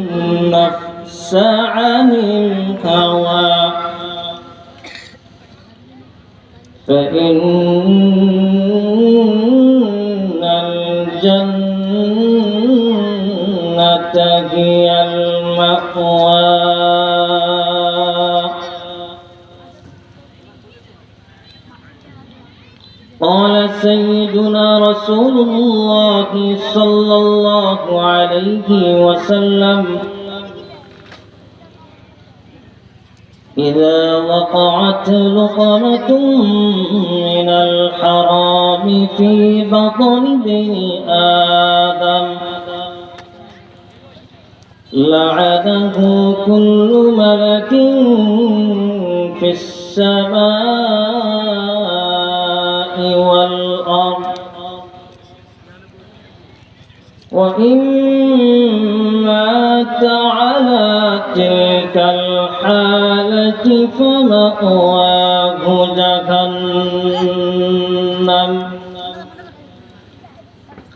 النفس عن الهوى فإن الجنة هي المأوى. قال سيدنا رسول الله صلى عليه وسلم. إذا وقعت لقمة من الحرام في بطن ابن آدم لعنه كل ملك في السماء والأرض. وإن الحالة فمأواه جهنم.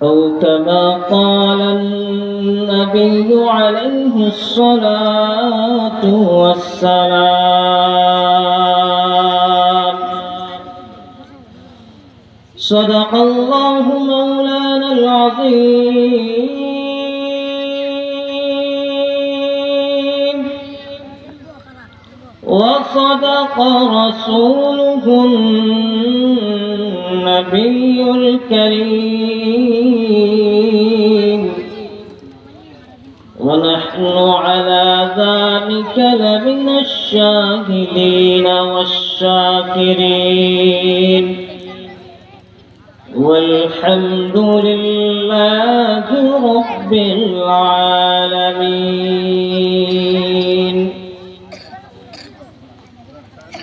أو كما قال النبي عليه الصلاة والسلام. صدق الله مولانا العظيم. وصدق رسوله النبي الكريم. ونحن على ذلك لمن الشاهدين والشاكرين. والحمد لله رب العالمين.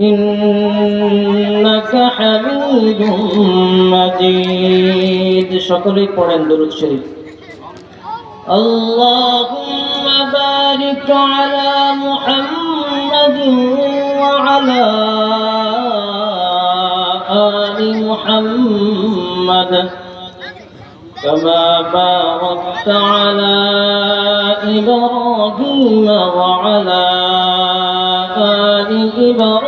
إنك حميد مجيد شكري قرآن درود شريف اللهم بارك على محمد وعلى آل محمد كما باركت على إبراهيم وعلى آل إبراهيم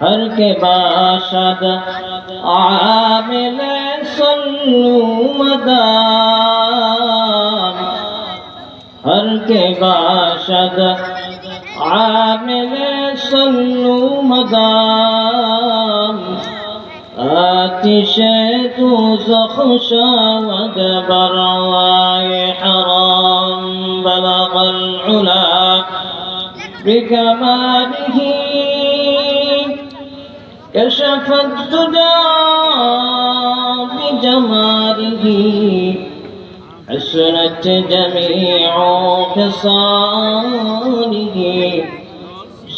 ہر کے باشد عامل سلو مدام ہر کے باشد عامل سلو مدام آتش تو زخش ود بروائے حرام بلغ العلا بكماله كشف الدجى بجماله حسنت جميع خصاله.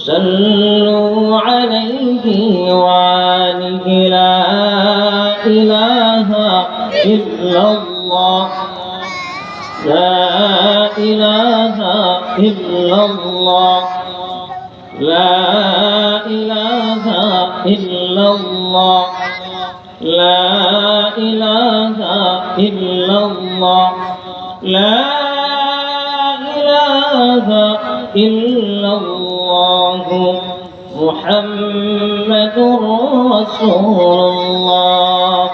صلوا عليه وآله لا إله إلا الله لا إله إلا الله. إلا الله لا إله إلا الله لا إله إلا الله محمد رسول الله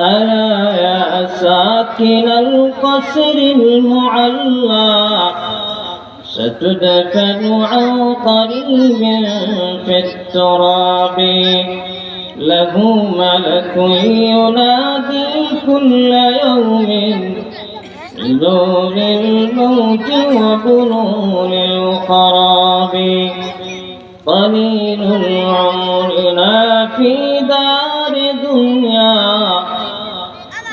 ألا يا ساكن القصر المعلى ستدفن عن قريب في التراب. له ملك ينادي كل يوم. بدون الموت وبنون الخراب. قليل عمرنا في دار دنيا.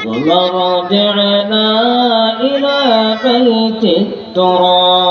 ومرجعنا إلى بيت التراب.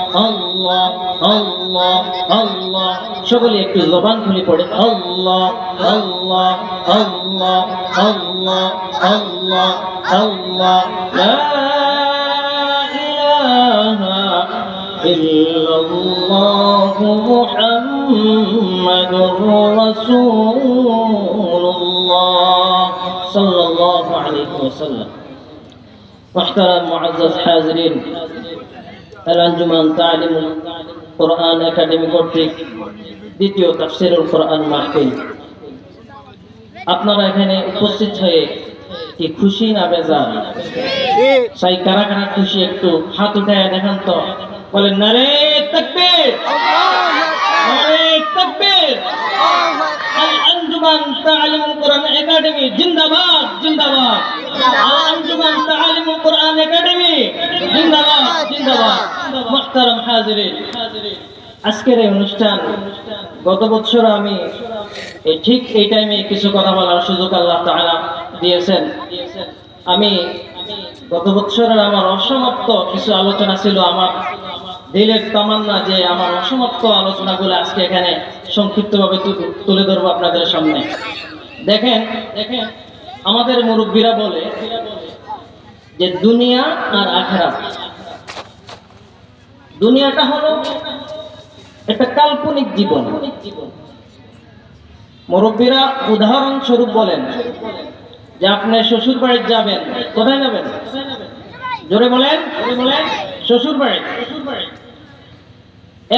আল্লাহ আল্লাহ আল্লাহ। সকলে একটু জবান খুলে পড়ে আল্লাহ আল্লাহ আল্লাহ আল্লাহ আল্লাহ আল্লাহ। إلا الله محمد رسول الله صلى الله عليه وسلم محترم معزز حاضرين আঞ্জুমান তালিমুল কোরআন একাডেমি কর্তৃক দ্বিতীয় তাফসিরুল কোরআন মাহফিল। আপনারা এখানে উপস্থিত হয়ে কি খুশি না বেজান সাই কারা কারা খুশি একটু হাত উঠায় দেখান তো। বলেন, নারে তাকবীর! আল্লাহু আকবার আল্লাহু আকবার আঞ্জুমান তালিমুল কোরআন একাডেমি, জিন্দাবাদ জিন্দাবাদ। আল আঞ্জুমান তালিমুল কোরআন একাডেমি, জিন্দাবাদ জিন্দাবাদ। মুহতারাম হাজিরিন, আজকের এই অনুষ্ঠান, গত বছর আমি ঠিক এই টাইমে কিছু কথা বলার সুযোগ আল্লাহ তাআলা দিয়েছেন। আমি গত বছরের আমার অসমাপ্ত কিছু আলোচনা ছিল আমার। দিলের তামান্না যে আমার অসমাপ্ত আলোচনাগুলো আজকে এখানে সংক্ষিপ্তভাবে তুলে ধরবো আপনাদের সামনে। দেখেন দেখেন, আমাদের মুরব্বীরা বলে যে দুনিয়া আর আখেরাত। দুনিয়াটা হলো একটা কাল্পনিক জীবন। মুরব্বীরা উদাহরণস্বরূপ বলেন যে আপনি শ্বশুর বাড়ি যাবেন, কোথায় যাবেন? জোরে বলেন জোরে বলেন শ্বশুর বাড়ি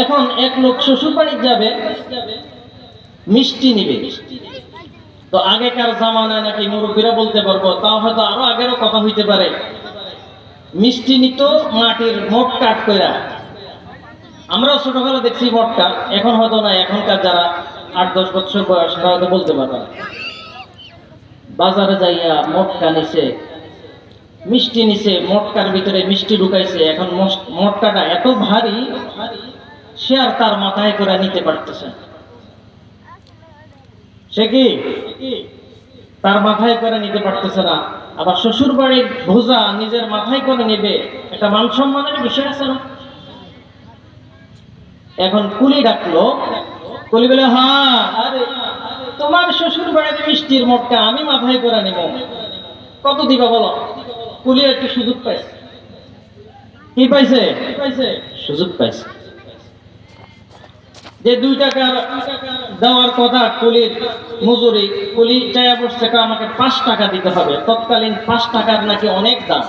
এখন এক লোক শ্বশুর বাড়ি যাবে, মিষ্টি নিবে। তো আগেকার জামানায় নাকি মুরব্বীরা বলতে পারব, তাও হয়তো আরও আগেরও কথা হইতে পারে। মিষ্টি নিত, মাটির মোট কাঠ কইরা। আমরাও ছোটবেলা দেখছি মটকা এখন হয়তো না, এখনকার যারা আট দশ বছর বয়স, তারা হয়তো বলতে পারবে বাজারে যাইয়া মটকা নিছে, মিষ্টি নিছে মটকার ভিতরে মিষ্টি ঢুকাইছে, এখন মটকাটা এত ভারী সে আর তার মাথায় করে নিতে পারতেছে সে কি? তার মাথায় করে নিতে পারতেছে না। আবার শ্বশুর বাড়ির ভোজা নিজের মাথায় করে নেবে একটা মান সম্মানের বিষয় আছে না? এখন কুলি ডাকলো, কুলি বলে হ্যাঁ তোমার শ্বশুর বাড়িতে মিষ্টির মোটটা আমি মাথায় করে নিব। কত দিবা বলো? কুলি একটু সুযোগ পাইছে। কি পাইছে? সুযোগ পাইছে। যে দুই টাকার দেওয়ার কথা কুলির মজুরি কুলি চাইয়া বসছে আমাকে পাঁচ টাকা দিতে হবে। তৎকালীন পাঁচ টাকার নাকি অনেক দাম।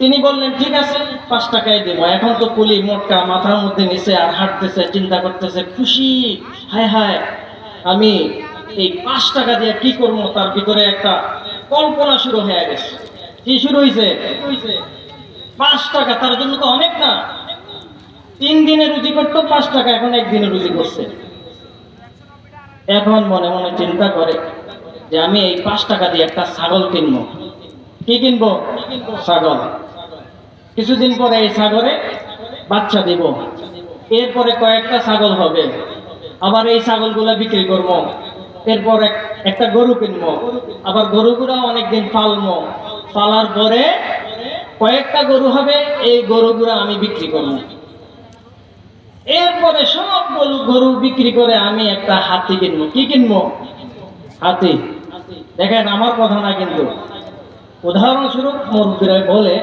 তিনি বললেন, ঠিক আছে, পাঁচ টাকাই দেব। এখন তো কুলি মোটকা মাথার মধ্যে নিচে আর হাঁটতেছে, চিন্তা করতেছে, খুশি, হায় হায়, আমি এই পাঁচ টাকা দিয়ে কি করব? তার ভিতরে একটা কল্পনা শুরু হয়ে গেছে। কি শুরু হয়েছে পাঁচ টাকা, তার জন্য তো অনেক না। তিন দিনে রুজি করতো, পাঁচ টাকা, এখন একদিনে রুজি করছে। এখন মনে মনে চিন্তা করে যে আমি এই পাঁচ টাকা দিয়ে একটা ছাগল কিনবো। কি কিনবো? ছাগল। কিছুদিন পরে এই ছাগলে বাচ্চা দিব। এরপরে কয়েকটা ছাগল হবে। আবার এই ছাগলগুলা বিক্রি করব। এরপর একটা গরু কিনবো। আবার গরুগুলা অনেকদিন পালবো। পালার পরে কয়েকটা গরু হবে, এই গরুগুলা আমি বিক্রি করব। এরপরে সব গরু গরু বিক্রি করে আমি একটা হাতি কিনবো। কি কিনবো? হাতি। দেখেন, আমার কথা না কিন্তু উদাহরণস্বরূপ মুরব্বীরা বলে,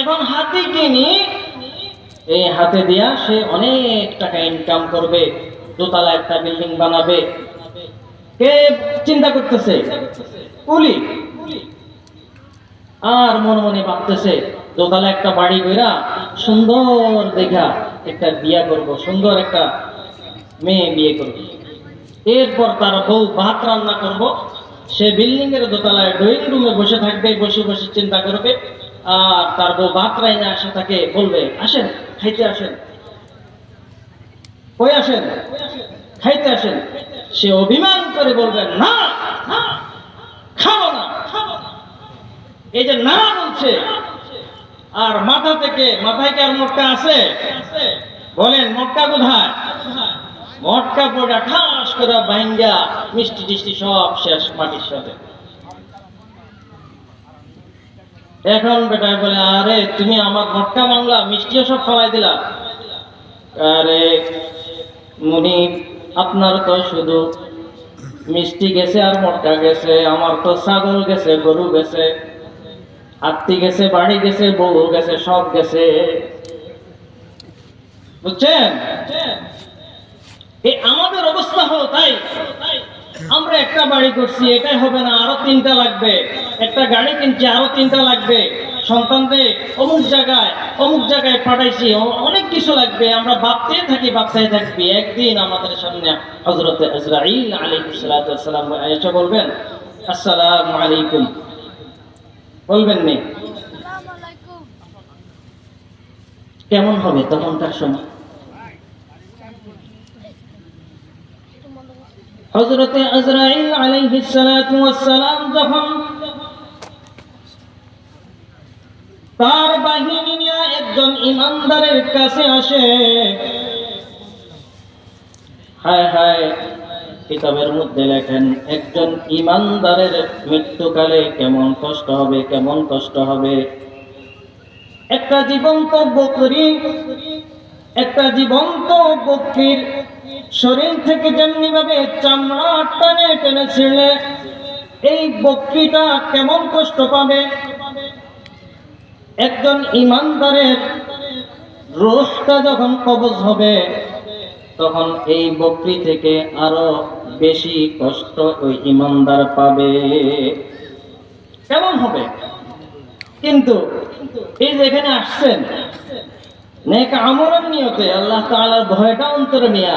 এখন হাতি কিনি, এই হাতে দিয়া সে অনেক টাকা ইনকাম করবে, দোতলা একটা বিল্ডিং বানাবে। কে চিন্তা করতেছে? কুলি আর মনে মনে ভাবতেছে, দোতলা একটা বাড়ি কইরা সুন্দর দেখা একটা বিয়া করব, সুন্দর একটা মেয়ে বিয়ে করব। এরপর তার বউ ভাত রান্না করব, সে বিল্ডিং এর দোতলায় ড্রয়িং রুমে বসে থাকবে, বসে বসে চিন্তা করবে, আর তার বউ ভাত রাইনে আসে তাকে বলবে, আসেন, খাইতে আসেন। কই আসেন? খাইতে আসেন। সে অভিমান করে বলবে, না খাব না খাব না। এই যে না বলছে, আর মাথা থেকে মাথায় কি আর মটকা আছে? বলেন, মটকা কোথায়? মটকা পড়া ঠাস করে বাইঙ্গা, মিষ্টি টিষ্টি সব শেষ মাটির সাথে। এখন বেটা বলে, আরে, তুমি আমার মটকা বাংলা, মিষ্টিও সব ফলাই দিলা। আরে, মুনি, আপনার তো শুধু মিষ্টি গেছে আর মটকা গেছে, আমার তো ছাগল গেছে, গরু গেছে। আত্মি গেছে, বাড়ি গেছে, বউ গেছে, সব গেছে। বুঝছেন? এই আমাদের অবস্থা হলো তাই। আমরা একটা বাড়ি করছি, এটাই হবে না, আরও তিনটা লাগবে। একটা গাড়ি কিনছি, আরও তিনটা লাগবে। সন্তানদের অমুক জায়গায় অমুক জায়গায় পাঠাইছি অনেক কিছু লাগবে। আমরা ভাবতে থাকি ভাবতে থাকবি। একদিন আমাদের সামনে হজরত ইসরাইল আলাইহিস সালাম এসে বলবেন, আসসালামু আলাইকুম। বলবেন নি? কেমন হবে তখনকার সময়? হজরতে আজরাইল আলাইহিস সালাতু ওয়াসসালাম যখন তার বাহিনী নিয়ে একজন ইমানদারের কাছে আসে হায় হায় কিতাবের মধ্যে লেখেন, একজন ইমানদারের মৃত্যুকালে কেমন কষ্ট হবে, কেমন কষ্ট হবে? একটা জীবন্ত বকরি, একটা জীবন্ত বকরির শরীর থেকে যেমনি ভাবে চামড়া টানে টেনে ছিঁড়লে এই বকরিটা কেমন কষ্ট পাবে? একজন ইমানদারের রোহটা যখন কবজ হবে তখন এই বকরি থেকে আরও বেশি কষ্ট ওই ইমানদার পাবে। কেমন হবে? কিন্তু এই যে এখানে আসছেন, নেক নিয়তে আল্লাহ তাআলার ভয়টা অন্তরে নিয়া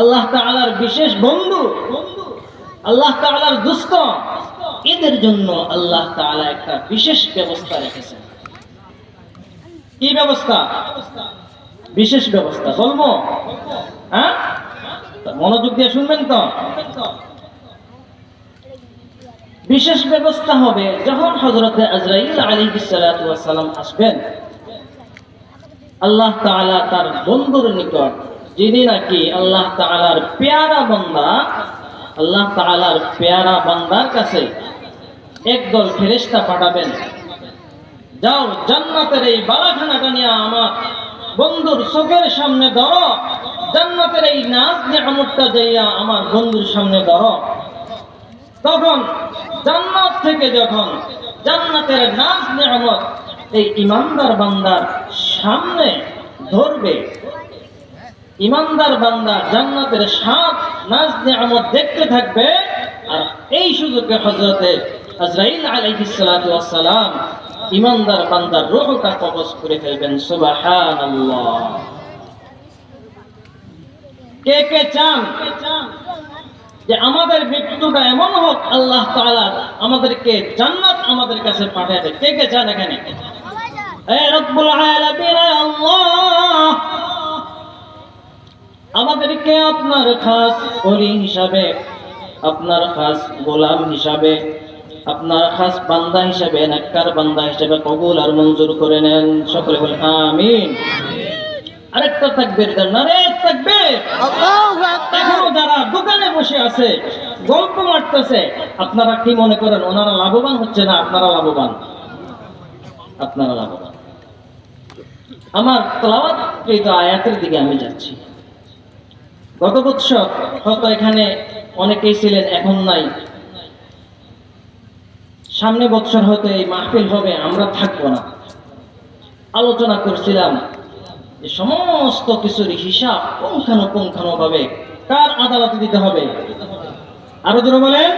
আল্লাহ তাআলার বিশেষ বন্ধু, আল্লাহ তাআলার দুস্থ, এদের জন্য আল্লাহ তাআলা একটা বিশেষ ব্যবস্থা রেখেছেন। কি ব্যবস্থা? বিশেষ ব্যবস্থা বলব হ্যাঁ? মনোযোগ দিয়ে শুনবেন তো? বিশেষ ব্যবস্থা হবে যখন হজরতে আজরাইল আলী সালাম আসবেন। আল্লাহ তাআলা তার বন্ধুর নিকট, যিনি নাকি আল্লাহ তাআলার পেয়ারা বান্দা, আল্লাহ তাআলার পেয়ারা বান্দার কাছে একদল ফেরেশতা পাঠাবেন। যাও জান্নাতের এই বালাখানাটা নিয়ে আমার বন্ধুর চোখের সামনে ধরো। জান্নাতের এই নাচ নিয়ামতটা যাইয়া আমার বন্ধুর সামনে ধরো। তখন জান্নাত থেকে যখন জান্নাতের নাচ নিয়ামত এই ইমানদার বান্দার সামনে ধরবে, ইমানদার বান্দা জান্নাতের সাত নাচ নিয়ামত দেখতে থাকবে। আর এই সুযোগে হজরতে আজরাইল আলাইহিস সালাম ইমানদার বান্দার রূহটা কবজ করে ফেলবেন, সুবহানাল্লাহ। কে কে চান যে আমাদের মৃত্যুটা এমন হোক, আল্লাহ তাআলা আমাদেরকে জান্নাত আমাদের কাছে পাঠিয়ে দেয়। কে কে চান এখানে? আমাদেরকে আপনার খাস ওলি হিসাবে, আপনার খাস গোলাম হিসাবে আপনার খাস বান্দা হিসাবে নাক্কার বান্দা হিসাবে কবুল আর মঞ্জুর করে নেন। সকলে বলে আমিন। আরেকটা তাকবীর দেন আরে তাকবীর। এখনও যারা দোকানে বসে আছে গল্প মারতেছে আপনারা কি মনে করেন ওনারা লাভবান হচ্ছে না আপনারা লাভবান? আপনারা লাভবান। আমার তলাওয়াত কৃত আয়াতের দিকে আমি যাচ্ছি। গত বৎসর হয়তো এখানে অনেকেই ছিলেন এখন নাই। সামনে বছর হয়তো এই মাহফিল হবে, আমরা থাকব না। আলোচনা করছিলাম যে সমস্ত কিছুর হিসাব পুঙ্খানুপুঙ্খানু ভাবে কার আদালতে দিতে হবে? আরও জোরে বলেন।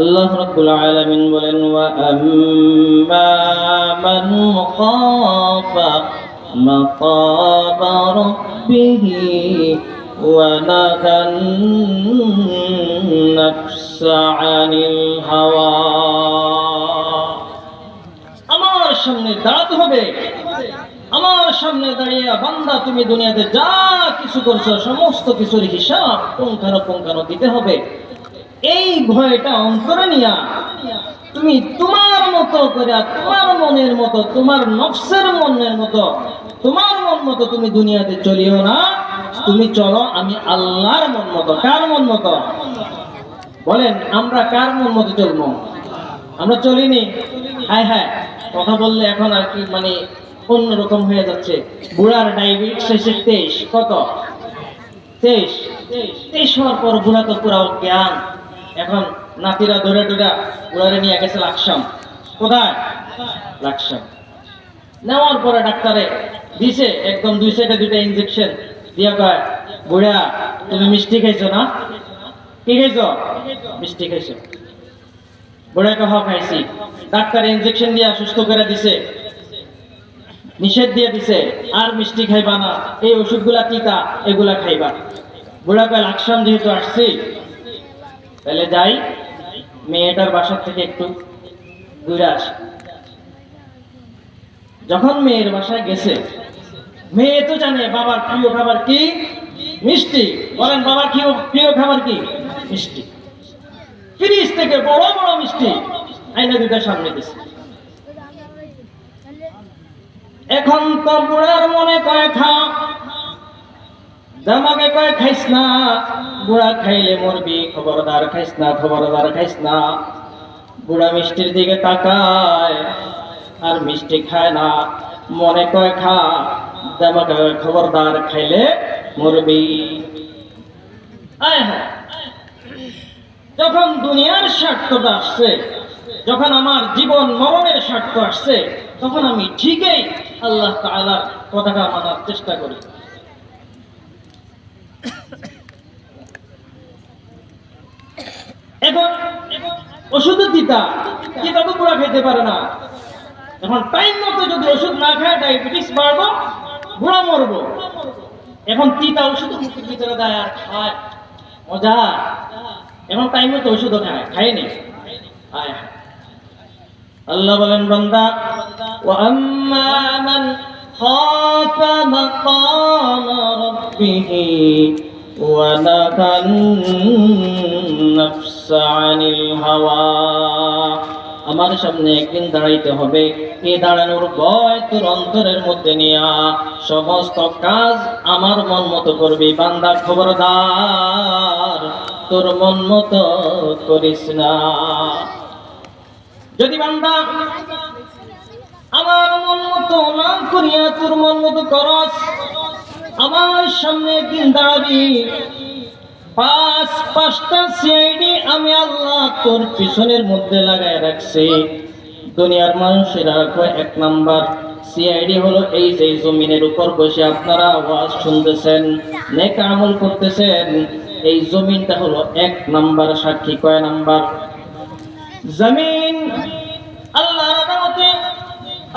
আল্লাহ রাব্বুল আলামিন বলেন, ওয়া আম্মা মান খাফা মাকামা রাব্বিহি নাফসা আনিল হাওয়া আমার সামনে দাঁড়াতে হবে। আমার সামনে দাঁড়িয়ে বান্দা, তুমি দুনিয়াতে যা কিছু করছ, সমস্ত কিছুর হিসাব পুঙ্খানো পুঙ্খানো দিতে হবে। এই ভয়টা অন্তরে নিয়া তুমি তোমার মতো করে, তোমার মনের মতো, তোমার নফসের মনের মতো, তোমার মন মতো তুমি দুনিয়াতে চলিও না। তুমি চলো, আমি আল্লাহর মন মতো। কার মন মতো? বলেন, আমরা কার মন মতো চলবো? আমরা চলিনি? হ্যাঁ হ্যাঁ কথা বললে এখন আর কি মানে অন্যরকম হয়ে যাচ্ছে। বুড়ার ডায়াবেটিস শেষে তেইশ, কত? তেইশ। তেইশ হওয়ার পর বুড়া তো পুরা জ্ঞান এখন নাতিরা ধরে ধরে বুড়ারে নিয়ে গেছে লাকসাম। কোথায়? লাকসাম। নেওয়ার পরে ডাক্তারে দিছে, একদম দুই সাইডে দুইটা ইনজেকশন দিয়া কয় বুড়া তুমি মিষ্টি খাইছো না? কি খাইছো? মিষ্টি খাইছো। বুড়া কহ খাইছি। ডাক্তার দিয়া সুস্থ করে দিছে। নিষেধ দিয়ে দিছে, আর মিষ্টি খাইবা না, এই ওষুধগুলা এগুলা খাইবা। বুড়া কয়, লাকসাম যেহেতু আসছি, তাহলে যাই, মেয়েটার বাসার থেকে একটু দূরে আসি। যখন মেয়ের বাসায় গেছে মেয়ে তো জানে বাবার প্রিয় খাবার কি? মিষ্টি। বলেন, বাবার প্রিয় প্রিয় খাবার কি? মিষ্টি। ফ্রিজ থেকে বড় বড় মিষ্টি আইনা দুটা সামনে দিছে। এখন তো বুড়ার মনে কয়, খা জামাকে কয়, খাইস না, বুড়া খাইলে মরবি, খবরদার খাইস না, খবরদার খাইস না। বুড়া মিষ্টির দিকে তাকায়, আর মিষ্টি খায় না। মনে কয়, খা খবরদার খাইলে মরবি। যখন দুনিয়ার স্বার্থটা আসছে যখন আমার জীবন মরণের স্বার্থ আসছে, তখন আমি ঠিকই আল্লাহ তাআলার কথাটা মানার চেষ্টা করি। এখন ওষুধের দিতা দিতা তো পুরা খেতে পারে না। এখন টাইম মতো যদি ওষুধ না খায় ডায়াবেটিস বাড়বো বুড়া মরবো। এখন তিতা ওষুধ মুখের ভিতরে দেয় আর খায়। মজা। এখন টাইম মতো ওষুধও খায়, খায়নি। আল্লাহ বলেন, বান্দা মান খাফা মাকাম রাব্বিহ ওয়া নাহান নাফসা আনিল হাওয়া। আমার সামনে একদিন দাঁড়াইতে হবে। এ দাঁড়ানোর ভয় তোর অন্তরের মধ্যে নিয়া। সমস্ত কাজ আমার মন মতো করবি, বান্দা খবরদার। তোর মন মতো করিস না। যদি বান্দা আমার মন মতো না করিয়া তোর মন মতো করস, আমার সামনে একদিন দাঁড়াবি। পাঁচ পাঁচটা সিআইডি আমি আল্লাহ তোর পিছনের মধ্যে লাগায় রাখছি। দুনিয়ার মানুষেরা কয়, এক নাম্বার সিআইডি হলো এই যে জমিনের উপর বসে আপনারা আওয়াজ শুনতেছেন, নেক আমল করতেছেন, এই জমিনটা হলো এক নাম্বার সাক্ষী। কয় নাম্বার? জমিন আল্লাহ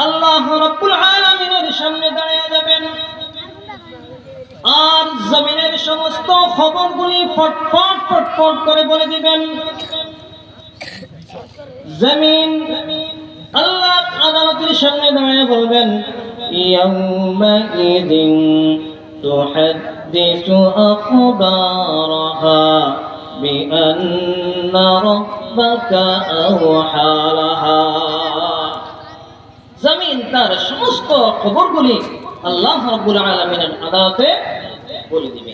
আল্লাহ রাব্বুল আলামিনের সামনে দাঁড়িয়ে যাবেন। আর জমিনের সমস্ত খবরগুলি ফটফট ফটফট করে বলে দিবেন। জমিন আল্লাহর আদালতের সামনে দাঁড়িয়ে বলবেন ইয়াউমাইদিন তুহাদ্দিসু আখবারাহা বিআন্না রাব্বাকা আওহা লাহা। জমিন তার সমস্ত খবরগুলি আল্লাহ রাব্বুল আলামিনের আদালতে বলে দিবে।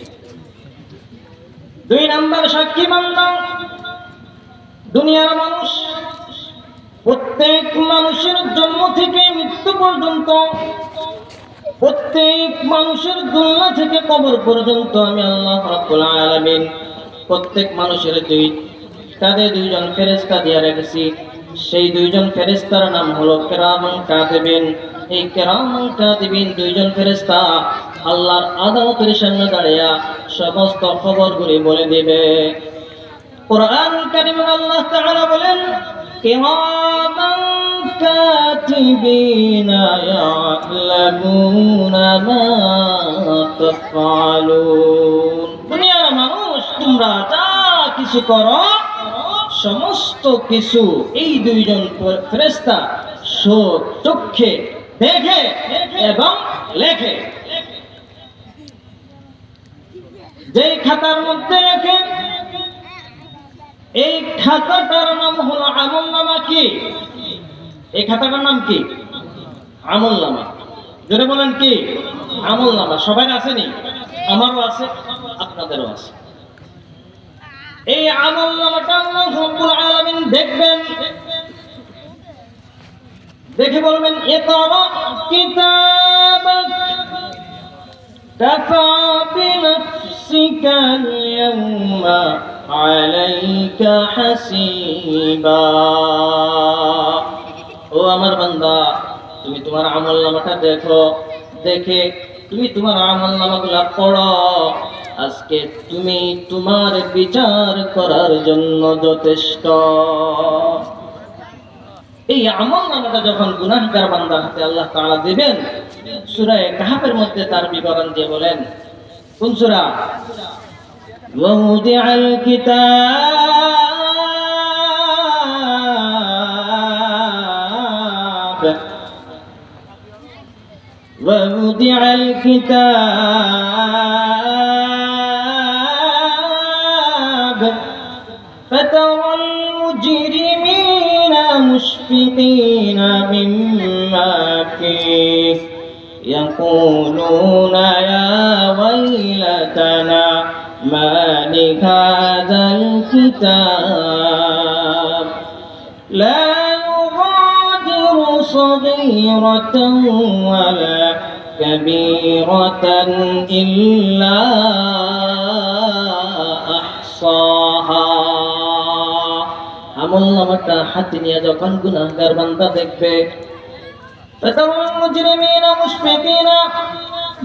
দুই নাম্বার সাক্ষী বান্দা, দুনিয়ার মানুষ, প্রত্যেক মানুষের জন্ম থেকে মৃত্যু পর্যন্ত, প্রত্যেক মানুষের দুনিয়া থেকে কবর পর্যন্ত আমি আল্লাহ রাব্বুল আলামিন প্রত্যেক মানুষের দুই, তাদের দুইজন ফেরেস্তা দিয়ে রেখেছি। সেই দুইজন ফেরেস্তার নাম হলো কেরামান কাতিবিন এই কেরামান কাতিবিন দুইজন ফেরেস্তা আল্লাহর আদালতের সামনে দাঁড়িয়ে সমস্ত খবরগুলি বলে দিবে। কোরআন কারিম আল্লাহ তাআলা বলেন কিরামান কাতিবিনা ইয়ালামুনা মা তাফআলুন। দুনিয়ার মানুষ, তোমরা যা কিছু করো, সমস্ত কিছু এই দুইজন ফেরেশতা চোখে দেখে এবং লেখে। যে খাতার মধ্যে রেখে, এই খাতাটার নাম হলো আমল নামা কি? এই খাতাটার নাম কি? আমল নামা জোরে বলেন কি? আমল নামা সবাই আসেনি? আমারও আছে, আপনাদেরও আছে। এই আমল নামাটা আল্লাহ দেখবেন দেখে বলবেন কিতাবাক কাফা বিনফসিকা আল-ইয়াওমা আলাইকা হাসিবা। ও আমার বান্দা, তুমি তোমার আমল নামাটা দেখো। দেখে তুমি তোমার আমল নামাগুলা পড়ো। আজকে তুমি তোমার বিচার করার জন্য যথেষ্ট। এই আমল নামাটা যখন গুনাহগার বান্দার হাতে আল্লাহ তাআলা দিবেন সূরা কাহাফের মধ্যে তার বিবরণ দিয়ে বলেন কোন সূরা ووضع الكتاب ووضع الكتاب فترى المجرمين مشفقين مما فيه يقولون يا ويلتنا ما لهذا الكتاب؟ لا يغادر صغيرة ولا كبيرة إلا أحصاها. আমল নামাটা হাতে নিয়ে যখন গুনাহগার বান্দা দেখবে।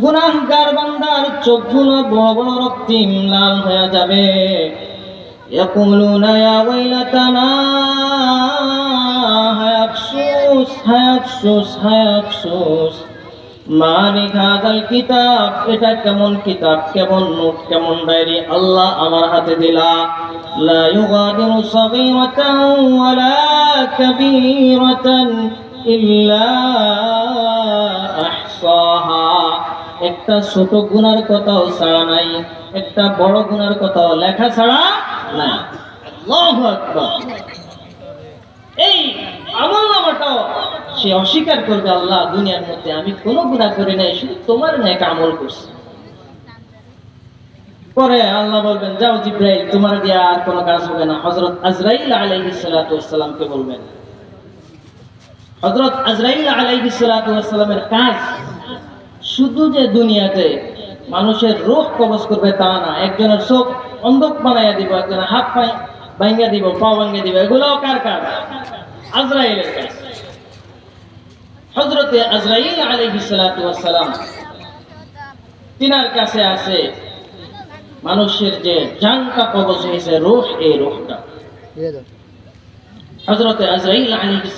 গুনাহগার বান্দার চোখগুলো বড় বড় রক্তিম লাল হয়ে যাবে। ইয়াকুলুনা, ইয়া ওয়াইলাতানা, হায় আফসোস হায় আফসোস হায় আফসোস। কিতাব, এটা কেমন কিতাব, কেমন কেমন আল্লাহ আমার হাতে দিলা। লা ইল্লা একটা ছোট গুনার কথাও ছাড়া নাই, একটা বড় গুনার কথাও লেখা ছাড়া আকবার। এই আমল নামাটাও সে অস্বীকার করবে, আল্লাহ দুনিয়ার মধ্যে আমি কোনো গুনাহ করি নাই, শুধু তোমার নেক আমল করছি। পরে আল্লাহ বলবেন, যাও জিব্রাইল, তোমার দিয়ে আর কোনো কাজ হবে না। হযরত আজরাইল আলাইহিস সালাতু ওয়াসসালামকে বলবেন, হযরত আজরাইল আলাইহিস সালাতু ওয়াসসালামের কাজ শুধু যে দুনিয়াতে মানুষের রোগ কবজ করবে তা না, একজনের চোখ অন্ধক বানাইয়া দিব, একজনের হাত পায়ে ভাঙ্গা দিব, পা ভাঙ্গা দিব এগুলো কার কাজ? আজরাইলের কাজ। হজরতে আজরাইল সালাতু ওয়াসসালাম তিনার কাছে আছে মানুষের যে জানটা কবজ হয়েছে রূহ, এই রূহটা। হজরতে আজরাইল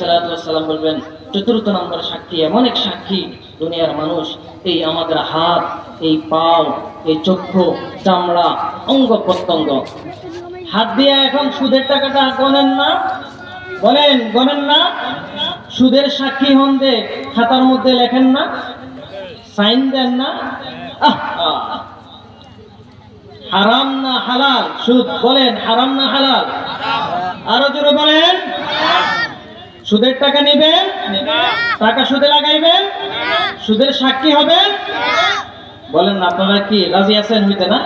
সালাতু ওয়াসসালাম বলবেন, চতুর্থ নম্বর সাক্ষী, এমন এক সাক্ষী দুনিয়ার মানুষ, এই আমাদের হাত, এই পাও, এই চক্ষু, চামড়া, অঙ্গ প্রত্যঙ্গ। হাত দিয়ে এখন সুদের টাকাটা গনেন না। বলেন গনেন না। সুদের সাক্ষী হন দে খাতার মধ্যে লেখেন না, সাইন দেন না। হারাম না হালাল? সুদ, বলেন, হারাম না হালাল? আরও জোরে বলেন। সুদের টাকা নেবেন? টাকা সুদে লাগাইবেন? সুদের সাক্ষী হবেন? বলেন আপনারা কি রাজি আছেন হইতে না?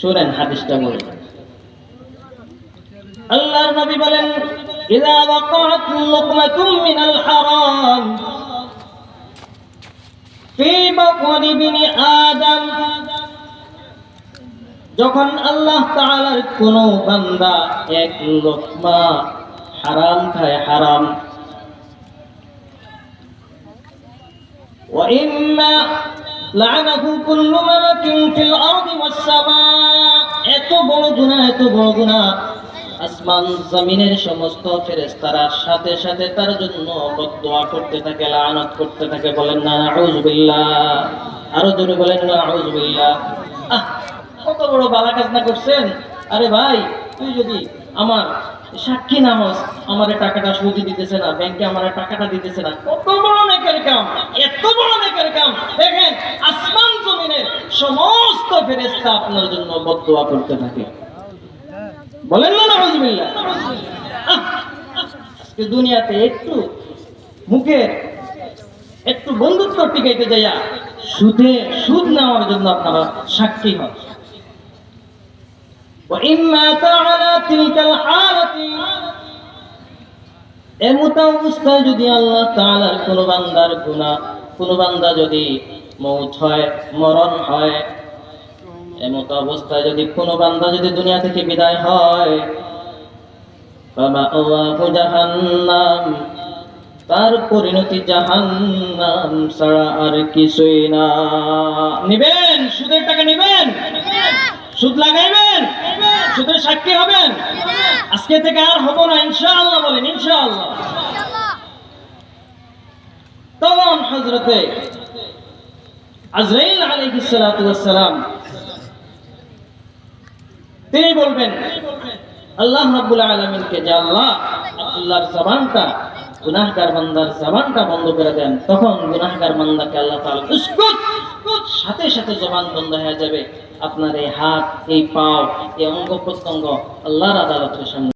শুনেন হাদিসটা বলেন। আল্লাহর নবী বলেন ইযা ওয়াকাত লুকমাতুম মিনাল হারাম ফি বাতনি ইবনি আদম যখন আল্লাহ তাআলার কোন বান্দা এক লোকমা হারাম খায় হারাম وإما لعنه كل ملك في الأرض والسماء এত বড় গুনাহ এত বড় গুনাহ আসমান জমিনের সমস্ত ফেরেশতারা সাথে সাথে তার জন্য বদদোয়া করতে থাকে, লানত করতে থাকে, বলেন না আউযুবিল্লাহ আরও জোরে বলেন না আউযুবিল্লাহ আহ, কত বড় বালা কাজ না করছেন। আরে ভাই, তুই যদি আমার সাক্ষী না আমার টাকাটা সুদি দিতেছে না, ব্যাংকে আমার টাকাটা দিতেছে না, কত বড় নেকের কাম, এত বড় নেকের কাম। দেখেন, আসমান জমিনের সমস্ত ফেরেস্তা আপনার জন্য বদদোয়া করতে থাকে। বলেন না নজবিল্লা আজকে দুনিয়াতে একটু মুখে একটু বন্ধুত্ব টিকাইতে যাইয়া সুদে সুদ নেওয়ার জন্য আপনারা সাক্ষী হন। অবস্থায় যদি আল্লাহ তালার বান্দার গুণা কোনো বান্দা যদি মৌ হয়, মরণ হয় এমত অবস্থায় যদি কোন বান্দা যদি দুনিয়া থেকে বিদায় হয় তার পরিণতি জাহান্নাম ছাড়া আর কিছুই না। নিবেন? সুদের টাকা নিবেন? সুদ লাগাইবেন? সুদের সাক্ষী হবেন? আজকে থেকে আর হব না, ইনশাআল্লাহ বলেন, ইনশাআল্লাহ। তখন হজরতে আজরাইল আলাইহিস সালাতু ওয়াস সালাম তিনি বলবেন, আল্লাহ রাব্বুল আলামিনকে যে আল্লাহ আল্লাহর জবানটা, গুনাহগার বান্দার জবানটা বন্ধ করে দেন, তখন গুনাহগার বান্দাকে আল্লাহ তাআলা উসকুত, সাথে সাথে জবান বন্ধ হয়ে যাবে। আপনার এই হাত, এই পাও, এই অঙ্গ প্রত্যঙ্গ আল্লাহর আদালতের সামনে